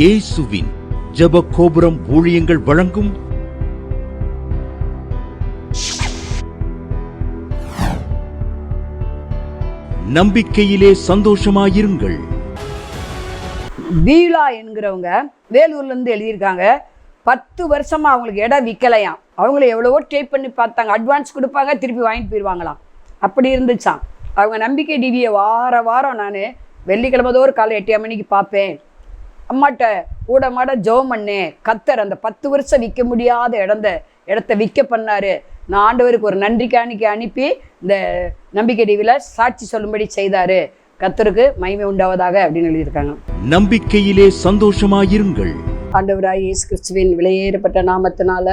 இயேசுவின் ஜெப கோபுரம் ஊழியங்கள் வழங்கும் நம்பிக்கையிலே சந்தோஷமாயிருங்கள். பீலா என்கிறவங்க வேலூர்ல இருந்து எழுதியிருக்காங்க. பத்து வருஷமா அவங்களுக்கு இடம் விற்கலையாம் அவங்கள எவ்வளவோ ட்ரை பண்ணி பார்த்தாங்க. அட்வான்ஸ் கொடுப்பாங்க திருப்பி வாங்கிட்டு போயிடுவாங்களாம் அப்படி இருந்துச்சாம். அவங்க நம்பிக்கை டிவியை வார வாரம் நான் வெள்ளிக்கிழமை தோறும் காலை எட்டு மணிக்கு பார்ப்பேன். அம்மாட்ட கூட மாட ஜெபம் பண்ணேன் கத்தர் அந்த பத்து வருஷம் விற்க முடியாத இடந்த இடத்த விற்க பண்ணாரு. நான் ஆண்டவருக்கு ஒரு நன்றி காணிக்கை அனுப்பி இந்த நம்பிக்கை டிவியில் சாட்சி சொல்லும்படி செய்தாரு. கத்தருக்கு மகிமை உண்டாவதாக அப்படின்னு எழுதியிருக்காங்க. நம்பிக்கையிலே சந்தோஷமாயிருங்கள். ஆண்டவராய் இயேசு கிறிஸ்துவின் விலையேறப்பட்ட நாமத்தினால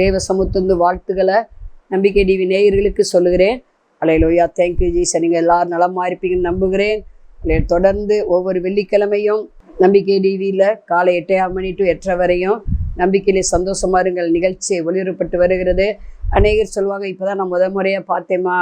தேவ சமுத்தந்து வாழ்த்துக்களை நம்பிக்கை டிவி நேயர்களுக்கு சொல்லுகிறேன். அலையிலோயா தேங்க்யூ ஜீச நீங்கள் எல்லாரும் நலமாக இருப்பீங்கன்னு நம்புகிறேன். தொடர்ந்து ஒவ்வொரு வெள்ளிக்கிழமையும் நம்பிக்கை டிவியில் காலை எட்டையாம் மணி டு எட்டரை வரையும் நம்பிக்கையிலே சந்தோஷமா இருங்கள். நிகழ்ச்சி ஒளிபரப்பட்டு வருகிறது. அநேகர் சொல்லுவாங்க இப்போ தான் நான் முத முறையாக பார்த்தேம்மா.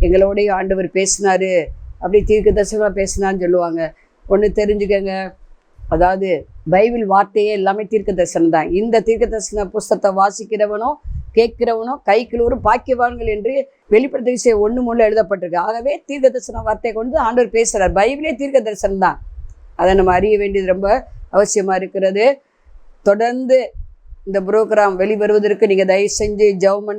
எங்களோடய ஆண்டவர் பேசினாரு. அப்படி தீர்க்க தரிசனமாக பேசினான்னு சொல்லுவாங்க. ஒன்று தெரிஞ்சுக்கங்க. அதாவது பைபிள் வார்த்தையே எல்லாமே தீர்க்க தரிசனம் தான். இந்த தீர்க்க தரிசன புஸ்தத்தை வாசிக்கிறவனும் கேட்கிறவனும் கைக்குள்ளூரும் பாக்கியவான்கள் என்று வெளிப்படுத்த விஷயம் ஒன்று மூணு எழுதப்பட்டிருக்கு. ஆகவே தீர்க்க தரிசன வார்த்தை கொண்டு ஆண்டவர் பேசுகிறார் பைபிளே தீர்க்க தரிசனம் தான். அதை நம்ம அறிய வேண்டியது ரொம்ப அவசியமாக இருக்கிறது. தொடர்ந்து இந்த புரோகிராம் வெளிவருவதற்கு நீங்கள் தயவு செஞ்சு ஜெபம்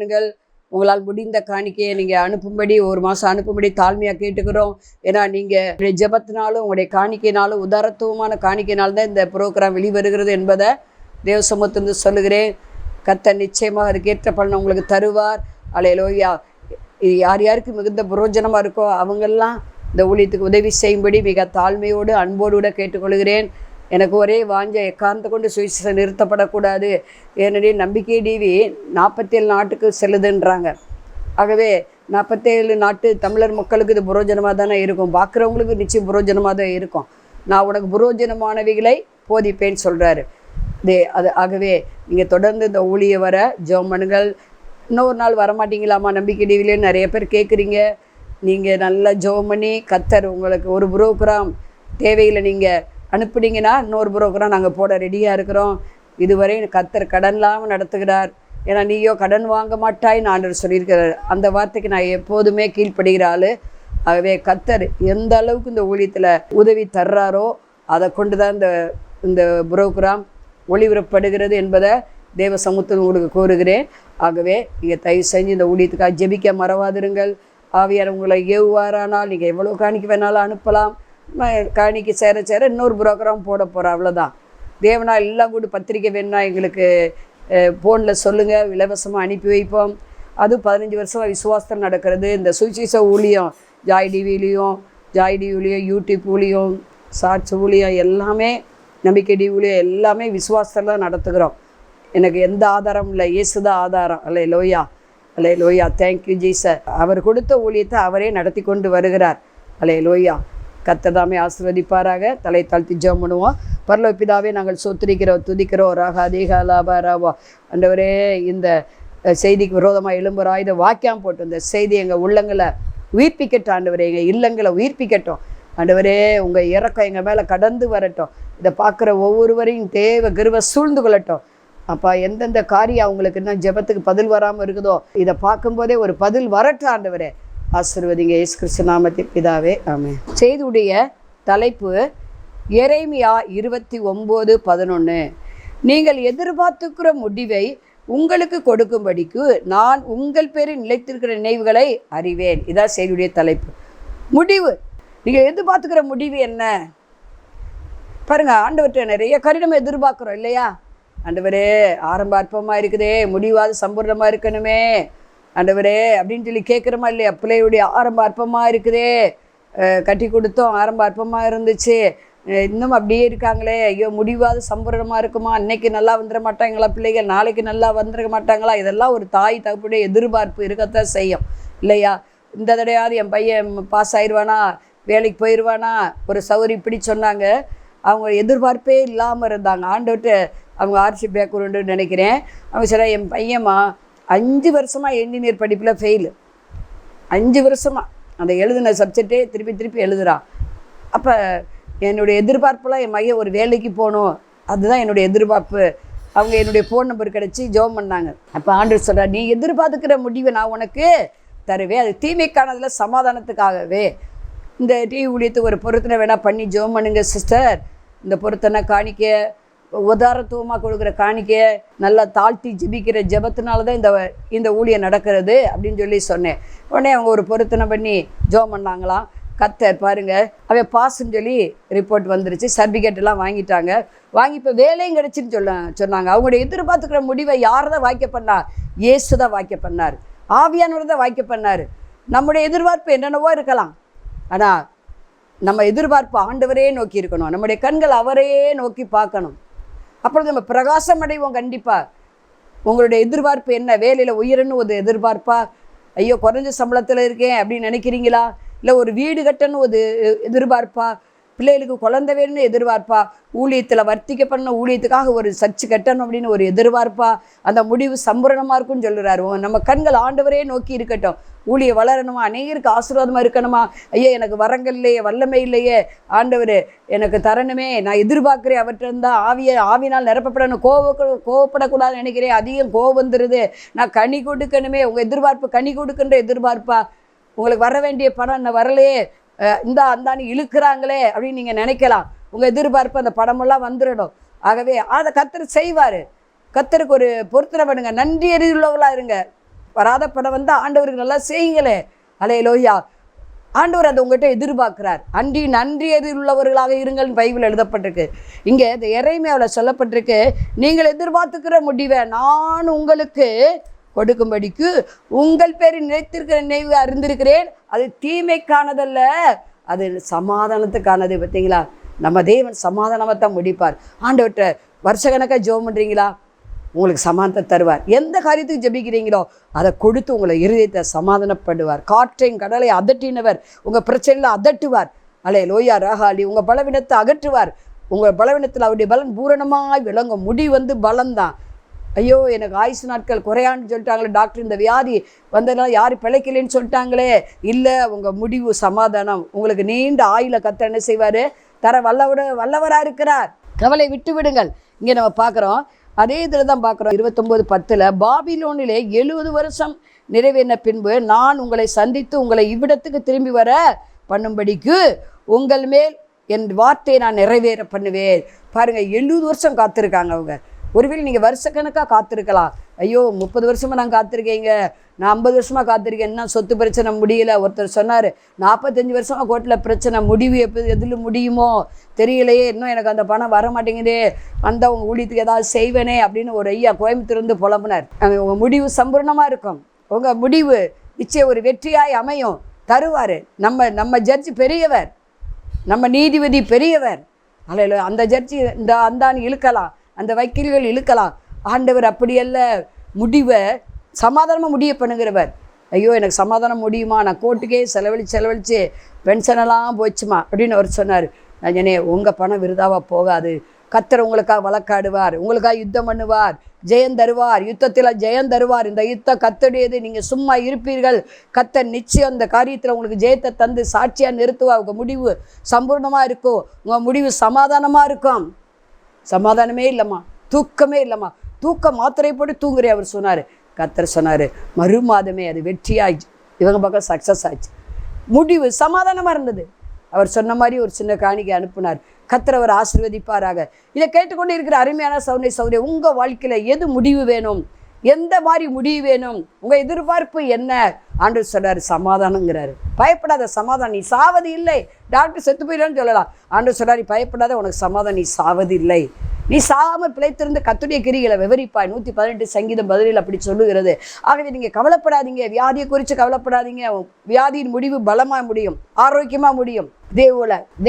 உங்களால் முடிந்த காணிக்கையை நீங்கள் அனுப்பும்படி ஒரு மாதம் அனுப்பும்படி தாழ்மையாக கேட்டுக்கிறோம். ஏன்னா நீங்கள் ஜபத்தினாலும் உங்களுடைய காணிக்கையினாலும் உதாரத்துவமான காணிக்கையினால்தான் தான் இந்த ப்ரோக்ராம் வெளிவருகிறது என்பதை தேவ சமூகத்திலிருந்து சொல்லுகிறேன். கத்த நிச்சயமாக அதுக்கேற்ற பலனை உங்களுக்கு தருவார். அலையலோயா இது யார் யாருக்கு மிகுந்த புரோஜனமாக இருக்கோ அவங்கெல்லாம் இந்த ஊழியத்துக்கு உதவி செய்யும்படி மிக தாழ்மையோடு அன்போடு கூட கேட்டுக்கொள்கிறேன். எனக்கு ஒரே வாஞ்ச எக்காரணத்தை கொண்டு சுவிசேஷம் நிறுத்தப்படக்கூடாது? ஏனெனில் நம்பிக்கை டிவி நாற்பத்தேழு நாட்டுக்கு செல்லுதுன்றாங்க. ஆகவே நாற்பத்தேழு நாட்டு தமிழர் மக்களுக்கு இது புரோஜனமாக தானே இருக்கும். பார்க்குறவங்களுக்கு நிச்சயம் புரோஜனமாக தான் இருக்கும். நான் உனக்கு புரோஜனமானவைகளை போதிப்பேன்னு சொல்கிறாரு தே அது ஆகவே நீங்கள் தொடர்ந்து இந்த ஊழிய வர ஜோமனுங்கள் இன்னொரு நாள் வரமாட்டீங்களாமா நம்பிக்கை டிவிலே நிறைய பேர் கேட்குறீங்க நீங்கள் நல்லா ஜோம் பண்ணி கத்தர் உங்களுக்கு ஒரு புரோக்ராம் தேவையில் நீங்கள் அனுப்புனீங்கன்னா இன்னொரு புரோக்கராக நாங்கள் போட ரெடியாக இருக்கிறோம். இதுவரை கத்தர் கடன் இல்லாமல் நடத்துகிறார். ஏன்னா நீயோ கடன் வாங்க மாட்டாய் நான் சொல்லியிருக்கிறார். அந்த வார்த்தைக்கு நான் எப்போதுமே கீழ்ப்படுகிற ஆள். ஆகவே கத்தர் எந்த அளவுக்கு இந்த ஊழியத்தில் உதவி தர்றாரோ அதை கொண்டு தான் இந்த இந்த புரோகிராம் ஒளிபரப்படுகிறது என்பதை தேவ சமுத்திரம் உங்களுக்கு கூறுகிறேன் ஆகவே நீங்கள் தயவு செஞ்சு இந்த ஊழியத்துக்காக ஜெபிக்க மறவாதிருங்கள். ஆவியார் உங்களை ஏவுவாரானால் நீங்கள் எவ்வளோ காணிக்க வேணாலும் அனுப்பலாம். காணிக்கு சேர சேர இன்னொரு புரோக்கரம் போட போகிறோம் அவ்வளோதான் தேவனா எல்லாம் கூட பத்திரிக்கை வேணும்னா எங்களுக்கு ஃபோனில் சொல்லுங்கள் இலவசமாக அனுப்பி வைப்போம். அது பதினஞ்சு வருஷமாக விசுவாசத்தில் நடக்கிறது. இந்த சுவிசேஷ ஊழியம் ஜாய் டிவிலையும் ஜாய் டிவிலையும் யூடியூப் ஊழியம் சாட்சி ஊழியம் எல்லாமே நம்பிக்கை டி ஊழியம் எல்லாமே விசுவாசத்தில் தான் நடத்துகிறோம். எனக்கு எந்த ஆதாரமும் இல்லை. இயேசுதான் ஆதாரம். அல்ல லோயா அல்ல லோயா தேங்க்யூ ஜீசர் அவர் கொடுத்த ஊழியத்தை அவரே நடத்தி கொண்டு வருகிறார். அல்ல லோயா கத்ததாமே ஆசிர்வதிப்பாராக. தலை தாழ்த்தி ஜெபம் பண்ணுவோம். பரலோப்பிதாவே நாங்கள் சொத்திரிக்கிறோம் துதிக்கிறோம். ராகா தீகா லாபா ராவா. அண்டவரே இந்த செய்திக்கு விரோதமாக எழும்புறா இதை வாக்கியம் போட்டு இந்த செய்தி எங்கள் உள்ளங்களை உயிர்ப்பிக்கட்டும் ஆண்டவரே. எங்கள் இல்லங்களை உயிர்ப்பிக்கட்டும். ஆண்டவரே உங்கள் இறக்கம் எங்கள் மேலே கடந்து வரட்டும். இதை பார்க்குற ஒவ்வொருவரையும் தேவ கிருவ சூழ்ந்து கொள்ளட்டும். அப்பா எந்தெந்த காரியம் அவங்களுக்கு இன்னும் ஜெபத்துக்கு பதில் வராமல் இருக்குதோ இதை பார்க்கும்போதே ஒரு பதில் வரட்டும் ஆண்டவரே. ஆசிர்வதிங்க இயேசு கிறிஸ்து நாமத்தின் பிதாவே ஆமே செய்தியுடைய தலைப்பு எரேமியா இருபத்தி ஒம்பது பதினொன்று நீங்கள் எதிர்பார்த்துக்கிற முடிவை உங்களுக்கு கொடுக்கும்படிக்கு நான் உங்கள் பேரில் நிலைத்திருக்கிற நினைவுகளை அறிவேன். இதான் செய்தியுடைய தலைப்பு. முடிவு. நீங்கள் எதிர்பார்த்துக்கிற முடிவு என்ன? பாருங்கள் ஆண்டவர்கிட்ட நிறைய கடினம் எதிர்பார்க்குறோம் இல்லையா? ஆண்டவரே ஆரம்ப அற்பமாக இருக்குதே முடிவாது சம்பூர்ணமாக இருக்கணுமே. ஆண்டவரே அப்படின்னு சொல்லி கேட்குறோமா இல்லையா? பிள்ளையுடைய ஆரம்ப அற்பமாக இருக்குதே. கட்டி கொடுத்தோம் ஆரம்ப அற்பமாக இருந்துச்சு. இன்னும் அப்படியே இருக்காங்களே. ஐயோ முடிவாது சம்பூர்ணமாக இருக்குமா? இன்னைக்கு நல்லா வந்துட மாட்டாங்களா பிள்ளைகள்? நாளைக்கு நல்லா வந்துட மாட்டாங்களா? இதெல்லாம் ஒரு தாய் தகப்புடைய எதிர்பார்ப்பு இருக்கத்தான் செய்யும். இல்லையா? இந்த தடையாவது என் பையன் பாஸ் ஆயிடுவானா வேலைக்கு போயிடுவானா ஒரு சௌரி இப்படி சொன்னாங்க. அவங்க எதிர்பார்ப்பே இல்லாமல் இருந்தாங்க. ஆண்டவர்கிட்ட அவங்க ஆர்சி பேக்ரவுண்டுன்னு நினைக்கிறேன். அவங்க சரி என் பையன்மா அஞ்சு வருஷமாக இன்ஜினியர் படிப்பில் ஃபெயிலு அஞ்சு வருஷமாக அந்த எழுதின சப்ஜெக்டே திருப்பி திருப்பி எழுதுகிறான் அப்போ என்னுடைய எதிர்பார்ப்புலாம் என் மையம் ஒரு வேலைக்கு போகணும். அதுதான் என்னுடைய எதிர்பார்ப்பு. அவங்க என்னுடைய ஃபோன் நம்பர் கிடச்சி ஜெபம் பண்ணாங்க. அப்போ ஆண்டவர் சொல்கிறார் நீ எதிர்பார்த்துக்கிற முடிவை நான் உனக்கு தருவேன். அது தீமைக்கானதில் சமாதானத்துக்காகவே. இந்த டிவி ஊழியத்துக்கு ஒரு பொருத்தனை வேணால் பண்ணி ஜோம் பண்ணுங்க சிஸ்டர் இந்த பொருத்தனை காணிக்க உதாரத்துவமாக கொடுக்குற காணிக்கையை நல்லா தாழ்த்தி ஜெபிக்கிற ஜெபத்தினால தான் இந்த இந்த ஊழியம் நடக்கிறது அப்படின்னு சொல்லி சொன்னேன். உடனே அவங்க ஒரு பொருத்தனை பண்ணி ஜோம் பண்ணாங்களாம் கத்தர் பாருங்க அவன் பாஸ்ன்னு சொல்லி ரிப்போர்ட் வந்துருச்சு. சர்டிஃபிகேட் எல்லாம் வாங்கிட்டாங்க. வாங்கி இப்போ வேலையும் கிடைச்சுன்னு சொல்ல சொன்னாங்க. அவங்களுடைய எதிர்பார்த்துக்கிற முடிவை யார் தான் வாய்க்க பண்ணா? இயேசு தான் வாய்க்க பண்ணார். ஆவியானவர் தான் வாய்க்க பண்ணார். நம்முடைய எதிர்பார்ப்பு என்னென்னவோ இருக்கலாம். ஆனால் நம்ம எதிர்பார்ப்பு ஆண்டவரே நோக்கி இருக்கணும். நம்முடைய கண்கள் அவரையே நோக்கி பார்க்கணும். அப்பொழுது நம்ம பிரகாசம் அடைவோம் கண்டிப்பாக உங்களுடைய எதிர்பார்ப்பு என்ன? வேலையில் உயரன்னு ஒரு எதிர்பார்ப்பா? ஐயோ குறைஞ்ச சம்பளத்தில் இருக்கேன் அப்படின்னு நினைக்கிறீங்களா? இல்லை ஒரு வீடு கட்டணும் ஒரு எதிர்பார்ப்பா? பிள்ளைகளுக்கு குழந்தை வேணும்னு எதிர்பார்ப்பா? ஊழியத்தில் வர்த்திக்க பண்ண ஊழியத்துக்காக ஒரு சர்ச்சு கட்டணும் அப்படின்னு ஒரு எதிர்பார்ப்பா? அந்த முடிவு சம்பூரணமாக இருக்கும்னு சொல்லுறாரு நம்ம கண்கள் ஆண்டவரே நோக்கி இருக்கட்டும். ஊழிய வளரணுமா? அநேகருக்கு ஆசீர்வாதமாக இருக்கணுமா? ஐயா எனக்கு வரங்கள் இல்லையே வல்லமை இல்லையே. ஆண்டவர் எனக்கு தரணுமே. நான் எதிர்பார்க்குறேன் அவர்கிட்ட இருந்தால் ஆவியை ஆவினால் நிரப்பப்படணும். கோவ கோவப்படக்கூடாதுன்னு நினைக்கிறேன். அதிகம் கோவம் வந்துடுது நான் கனி கொடுக்கணுமே. உங்கள் எதிர்பார்ப்பு கனி கொடுக்குன்ற எதிர்பார்ப்பா? உங்களுக்கு வர வேண்டிய பணம் இன்னும் வரலையே. இந்தா அந்தானி இழுக்கிறாங்களே அப்படின்னு நீங்கள் நினைக்கலாம். உங்கள் எதிர்பார்ப்பு அந்த படமெல்லாம் வந்துடணும் ஆகவே அதை கத்தர் செய்வார். கத்தருக்கு ஒரு பொருத்தனை பண்ணுங்க நன்றி எரியுள்ளவளாக இருங்க. வராத படம் வந்து ஆண்டவருக்கு நல்லா செய்யுங்களே. அலே லோய்யா ஆண்டவர் அதை உங்கள்கிட்ட எதிர்பார்க்கிறார். அன்றி நன்றி உள்ளவர்களாக இருங்கள்னு பைபிள் எழுதப்பட்டிருக்கு. இங்கே இந்த இறைமையாவில் சொல்லப்பட்டிருக்கு நீங்கள் எதிர்பார்த்துக்கிற முடிவை நான் உங்களுக்கு கொடுக்கும்படிக்கு உங்கள் பேர் நினைத்திருக்கிற நினைவு அறிந்திருக்கிறேன். அது தீமைக்கானதல்ல. அது சமாதானத்துக்கானது பார்த்தீங்களா? நம்ம தேவன் சமாதானமாக தான் முடிப்பார். ஆண்டவர்கிட்ட வருஷக்கணக்காக ஜோம் பண்ணுறீங்களா உங்களுக்கு சமாதானத்தை தருவார். எந்த காரியத்துக்கு ஜெபிக்கிறீங்களோ அதை கொடுத்து உங்களை இருதயத்தை சமாதானப்படுவார். காற்றையும் கடலை அதட்டினவர் உங்கள் பிரச்சனையில் அதட்டுவார். அலே லோயா ராகாலி உங்கள் பலவீனத்தை அகற்றுவார். உங்கள் பலவீனத்தில் அவருடைய பலன் பூரணமாய் விளங்கும். முடி வந்து பலம்தான் ஐயோ எனக்கு ஆயுசு நாட்கள் குறையான்னு சொல்லிட்டாங்களே டாக்டர் இந்த வியாதி வந்ததுனால யாரும் பிழைக்கலைன்னு சொல்லிட்டாங்களே. இல்லை உங்கள் முடிவு சமாதானம். உங்களுக்கு நீண்ட ஆயுள கத்த என்ன செய்வார்? தர வல்லவட வல்லவராக இருக்கிறார். கவலை விட்டு விடுங்கள். இங்கே நம்ம பார்க்குறோம். அதே இதில் தான் பார்க்குறோம். இருபத்தொம்போது பத்தில் பாபிலோனிலே எழுபது வருஷம் நிறைவேறின பின்பு நான் உங்களை சந்தித்து உங்களை இவ்விடத்துக்கு திரும்பி வர பண்ணும்படிக்கு உங்கள் மேல் என் வார்த்தையை நான் நிறைவேற பண்ணுவேன். பாருங்கள் எழுபது வருஷம் காத்திருக்காங்க அவங்க. ஒருவேளை நீங்கள் வருஷக்கணக்காக காத்திருக்கலாம். ஐயோ முப்பது வருஷமாக நான் காத்திருக்கேங்க. நான் ஐம்பது வருஷமாக காத்திருக்கேன். என்ன சொத்து பிரச்சனை முடியல? ஒருத்தர் சொன்னார் நாற்பத்தஞ்சு வருஷமாக கோர்ட்டில் பிரச்சனை முடிவு எப்போ எதில் முடியுமோ தெரியலையே. இன்னும் எனக்கு அந்த பணம் வர மாட்டேங்குதே அந்த உங்கள் ஊழியத்துக்கு ஏதாவது செய்வேனே அப்படின்னு ஒரு ஐயா கோயம்புத்தூர்ந்து புலம்புனார். உங்கள் முடிவு சம்பூர்ணமாக இருக்கும். உங்கள் முடிவு நிச்சயம் ஒரு வெற்றியாய் அமையும். தருவார். நம்ம நம்ம ஜட்ஜ் பெரியவர். நம்ம நீதிபதி பெரியவர். அல்ல அந்த ஜட்ஜி இந்த அந்தான்னு இழுக்கலாம். அந்த வக்கீல்கள் இழுக்கலாம். ஆண்டவர் அப்படியல்ல. முடிவை சமாதானமாக முடிய பண்ணுகிறவர். ஐயோ எனக்கு சமாதானம் முடியுமா? நான் கோர்ட்டுக்கே செலவழிச்சு செலவழிச்சு பென்ஷனெல்லாம் போச்சுமா? அப்படின்னு அவர் சொன்னார். நான் உங்கள் பணம் விருதாவாக போகாது. கத்தர் உங்களுக்காக வழக்காடுவார். உங்களுக்காக யுத்தம் பண்ணுவார். ஜெயம் தருவார். யுத்தத்தில் ஜெயம் தருவார். இந்த யுத்தம் கத்தடையது நீங்கள் சும்மா இருப்பீர்கள். கத்தர் நிச்சயம் அந்த காரியத்தில் உங்களுக்கு ஜெயத்தை தந்து சாட்சியாக நிறுத்துவார். உங்கள் முடிவு சம்பூர்ணமாக இருக்கும். உங்கள் முடிவு சமாதானமாக இருக்கும். சமாதானமே இல்லைம்மா. தூக்கமே இல்லைம்மா. தூக்க மாத்திரை போட்டு தூங்குறே அவர் சொன்னார். கத்தர் சொன்னார் மறு மாதமே அது வெற்றியாயிடுச்சு. இவங்க பக்கம் சக்ஸஸ் ஆச்சு முடிவு சமாதானமாக இருந்தது. அவர் சொன்ன மாதிரி ஒரு சின்ன காணிக்கை அனுப்புனார். கத்திரவர் ஆசிர்வதிப்பாராக. இதை கேட்டுக்கொண்டு இருக்கிற அருமையான சௌனை சௌரிய உங்கள் வாழ்க்கையில் எது முடிவு வேணும்? எந்த மாதிரி முடிவு வேணும்? உங்கள் எதிர்பார்ப்பு என்ன? ஆண்டு சொல்கிறார் சமாதானங்கிறாரு. பயப்படாத சமாதானம். நீ சாவது இல்லை. டாக்டர் செத்து போயிடுன்னு சொல்லலாம். ஆண்டு சொல்றாரு பயப்படாத உனக்கு சமாதானம் நீ சாவது இல்லை. நீ சாகாமல் பிழைத்திருந்து கத்துடைய கிரிகளை விவரிப்பாய். நூற்றி பதினெட்டு சங்கீதம் பதிலில் அப்படி சொல்லுகிறது. ஆகவே நீங்கள் கவலைப்படாதீங்க. வியாதியை குறித்து கவலைப்படாதீங்க. வியாதியின் முடிவு பலமாக முடியும். ஆரோக்கியமாக முடியும். இதே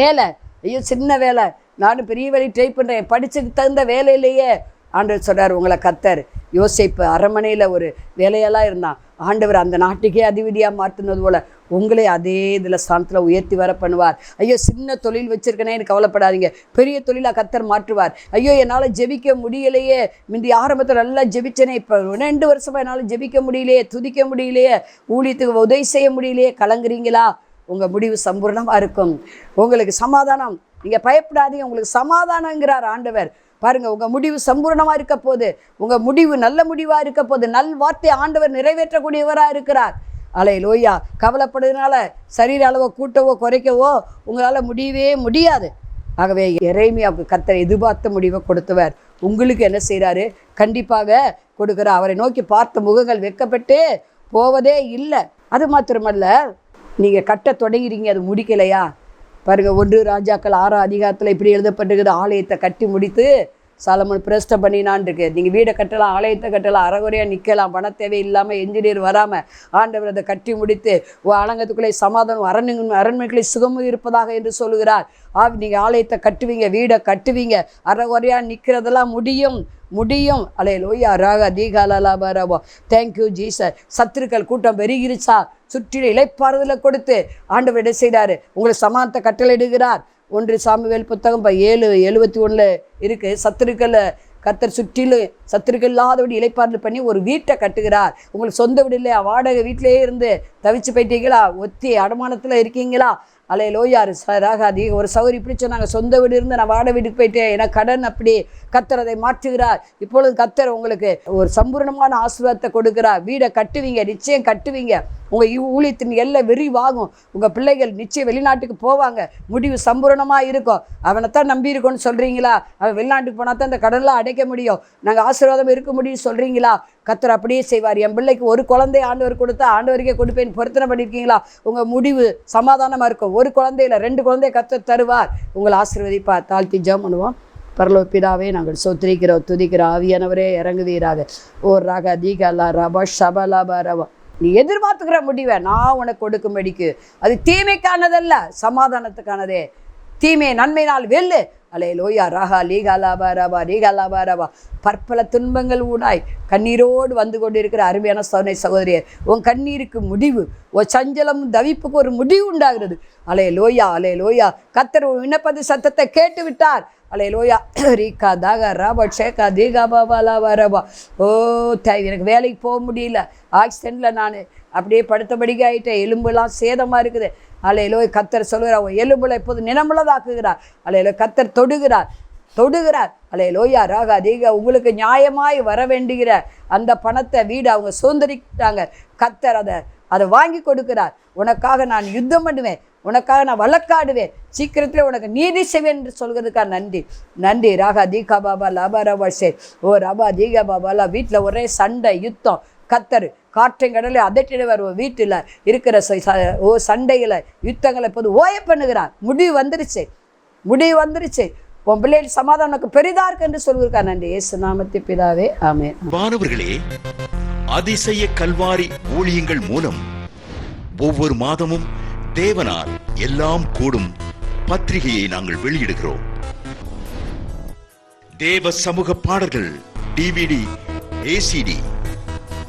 வேலை. ஐயோ சின்ன வேலை. நானும் பெரிய வேலை ட்ரை பண்ணுறேன் படித்துக்கு தகுந்த வேலையிலேயே ஆண்டவர் சொல்கிறார் உங்களை கத்தர். யோசிப்பு அரமனையில் ஒரு வேலையெல்லாம் இருந்தான். ஆண்டவர் அந்த நாட்டுக்கே அதிபதியாக மாற்றினது போல் உங்களே அதே இதில் ஸ்தானத்தில் உயர்த்தி வர பண்ணுவார். ஐயோ சின்ன தொழில் வச்சுருக்கனே எனக்கு கவலைப்படாதீங்க. பெரிய தொழிலாக கத்தர் மாற்றுவார். ஐயோ என்னால் ஜெபிக்க முடியலையே. முந்தி ஆரம்பத்தில் நல்லா ஜெபிச்சனே இப்போ ரெண்டு வருஷமாக என்னால் ஜெபிக்க முடியலையே துதிக்க முடியலையே ஊழியத்துக்கு உதவி செய்ய முடியலையே. கலங்குறீங்களா? உங்கள் முடிவு சம்பூர்ணமாக இருக்கும். உங்களுக்கு சமாதானம். நீங்கள் பயப்படாதீங்க. உங்களுக்கு சமாதானங்கிறார் ஆண்டவர். பாருங்கள் உங்கள் முடிவு சம்பூர்ணமாக இருக்க போது உங்கள் முடிவு நல்ல முடிவாக இருக்க போது நல் வார்த்தை ஆண்டவர் நிறைவேற்றக்கூடியவராக இருக்கிறார். அலை லோய்யா கவலைப்படுறதுனால சரீர அளவை கூட்டவோ குறைக்கவோ உங்களால் முடியவே முடியாது. ஆகவே இறைமையாவுக்கு கத்தரை எதிர்பார்த்த முடிவை கொடுத்தவர். உங்களுக்கு என்ன செய்கிறாரு கண்டிப்பாக கொடுக்குறார். அவரை நோக்கி பார்த்த முகங்கள் வெக்கப்பட்டு போவதே இல்லை. அது மாத்திரமல்ல நீங்கள் கட்ட தொடங்கிறீங்க அது முடிக்கலையா? பாருங்க ஒன்று ராஜாக்கள் ஆறாம் அதிகாரத்தில் இப்படி எழுதப்பட்டிருக்குது. ஆலயத்தை கட்டி முடித்து சாலமன் பிரஸ்ட பண்ணினான் இருக்கு நீங்கள் வீடை கட்டலாம் ஆலயத்தை கட்டலாம் அறகுறையாக நிற்கலாம் பண தேவை இல்லாமல் என்ஜினியர் வராமல் ஆண்டவர் அதை கட்டி முடித்து உன் ஆலங்கத்துக்குள்ளே சமாதானம் அரண்மை அரண்மைக்குள்ளே சுகமும் இருப்பதாக என்று சொல்லுகிறார். ஆ நீங்கள் ஆலயத்தை கட்டுவீங்க வீடை கட்டுவீங்க அறகுறையாக நிற்கிறதெல்லாம் முடியும் முடியும். அலே லோய்யா ராக தீகாலாபாரவோ தேங்க்யூ ஜீசர் சத்துருக்கள் கூட்டம் பெருகிருச்சா? சுற்றில இலைப்பாறுதலை கொடுத்து ஆண்டவர் என்ன செய்கிறாரு உங்களுக்கு சமானத்தை கட்டளையிடுகிறார். ஒன்று சாமுவேல் புத்தகம் இப்போ ஏழு எழுபத்தி ஒன்றில் இருக்குது சத்துருக்களை கத்தர் சுற்றிலும் சத்துருக்கள் இல்லாதபடி இலைப்பாறுதல் பண்ணி ஒரு வீட்டை கட்டுகிறார். உங்களுக்கு சொந்த வீடு இல்லையா? வாடகை வீட்டிலேயே இருந்து தவிச்சு போயிட்டீங்களா? ஒத்தி அடமானத்தில் இருக்கீங்களா? அலே லோயார் ராகாதி ஒரு சௌரி இப்படி சொன்னாங்க. சொந்த வீடு இருந்து நான் வாட வீட்டுக்கு போயிட்டேன். ஏன்னா கடன் அப்படி கத்துறதை மாற்றுகிறார். இப்பொழுது கத்தர் உங்களுக்கு ஒரு சம்பூர்ணமான ஆசீர்வாதத்தை கொடுக்கிறார். வீடை கட்டுவீங்க நிச்சயம் கட்டுவீங்க. உங்கள் ஊழியத்தின் எல்லாம் விரிவாகும். உங்கள் பிள்ளைகள் நிச்சயம் வெளிநாட்டுக்கு போவாங்க. முடிவு சம்பூரணமாக இருக்கும். அவனைத்தான் நம்பி நம்பியிருக்கோன்னு சொல்கிறீங்களா அவன் வெளிநாட்டுக்கு போனால் தான் இந்த கடன்லாம் அடைக்க முடியும். நாங்கள் ஆசீர்வாதம் இருக்க முடியும் சொல்கிறீங்களா கத்தர் அப்படியே செய்வார். என் பிள்ளைக்கு ஒரு குழந்தை ஆண்டவர் கொடுத்தா ஆண்டவருக்கே கொடுப்பேன். பொருத்தனை பண்ணியிருக்கீங்களா? உங்கள் முடிவு சமாதானமாக இருக்கும். ஒரு குழந்தையில ரெண்டு குழந்தைய கத்தர் தருவார். உங்களை ஆசீர்வதிப்பார். தாழ்த்தி ஜம் பண்ணுவோம். பரலோக பிதாவே நாங்கள் சொத்திரிக்கிறோம் துதிக்கிறோம். ஆவியானவரே இறங்குவீராக. ஓ ரக தீகலா ரபா ஷபலபா ரவா. நீ எதிர்பார்த்துக்கிற முடிவை நான் உனக்கு கொடுக்கும்படிக்கு. அது தீமைக்கானதல்ல சமாதானத்துக்கானதே. தீமை நன்மையினால் வெல்லு. அலே லோயா ராகா லீகாலாபா ரபா பற்பல துன்பங்கள் ஊடாய் கண்ணீரோடு வந்து கொண்டிருக்கிற அருமையான சோதனை சகோதரியர் உன் கண்ணீருக்கு முடிவு உன் சஞ்சலம் தவிப்புக்கு ஒரு முடிவு உண்டாகிறது. அலே லோயா அலே லோயா கத்தர் உன் விண்ணப்பது சத்தத்தை கேட்டு விட்டார் அலே லோயா ரீகா தாகா ராபா ஷேகா தீகா பாபா லாபா ரபா. ஓ தாய் எனக்கு வேலைக்கு போக முடியல. ஆக்சிடெண்ட்டில் நான் அப்படியே படுத்தபடிக்கு ஆகிட்டேன் எலும்புலாம் சேதமாக இருக்குது. அலையிலோ கத்தர் சொல்கிறார் உன் எலும்புல இப்போது நினமுள்ளதாக்குகிறார். அலையிலோ கத்தர் தொடுகிறார் தொடுகிறார். அலே லோயா ராகா தீகா உங்களுக்கு நியாயமாய் வர வேண்டுகிற அந்த பணத்தை வீடு அவங்க சுதந்திரிக்கிட்டாங்க கத்தர் அதை அதை வாங்கி கொடுக்கிறார். உனக்காக நான் யுத்தம் பண்ணுவேன். உனக்காக நான் வழக்காடுவேன். சீக்கிரத்தில் உனக்கு நீதி செய்வேன் என்று சொல்கிறதுக்காக நன்றி. நன்றி ராகா தீகா பாபா லாபா ரபா சே ஓ ரபா தீகா பாபாலா வீட்டில் ஒரே சண்டை யுத்தம். கத்தர் காற்றையும் கடலை அதட்டிடுவார் உன் வீட்டில் இருக்கிற ச- ஓ சண்டைகளை யுத்தங்களை இப்போது ஓய பண்ணுகிறார். முடிவு வந்துருச்சு. முடிவு வந்துருச்சு. உன் பிள்ளைகள் சமாதானம் உனக்கு பெரிதா இருக்கு என்று சொல்லியிருக்கார். நன்றி. இயேசு நாமத்தி பிதாவே. ஆமே மாணவர்களே அதிசய கல்வாரி ஊழியங்கள் மூலம் ஒவ்வொரு மாதமும் தேவனால் எல்லாம் கூடும் பத்திரிகையை நாங்கள் வெளியிடுகிறோம். தேவ சமூக பாடல்கள் டிவிடி ஏசிடி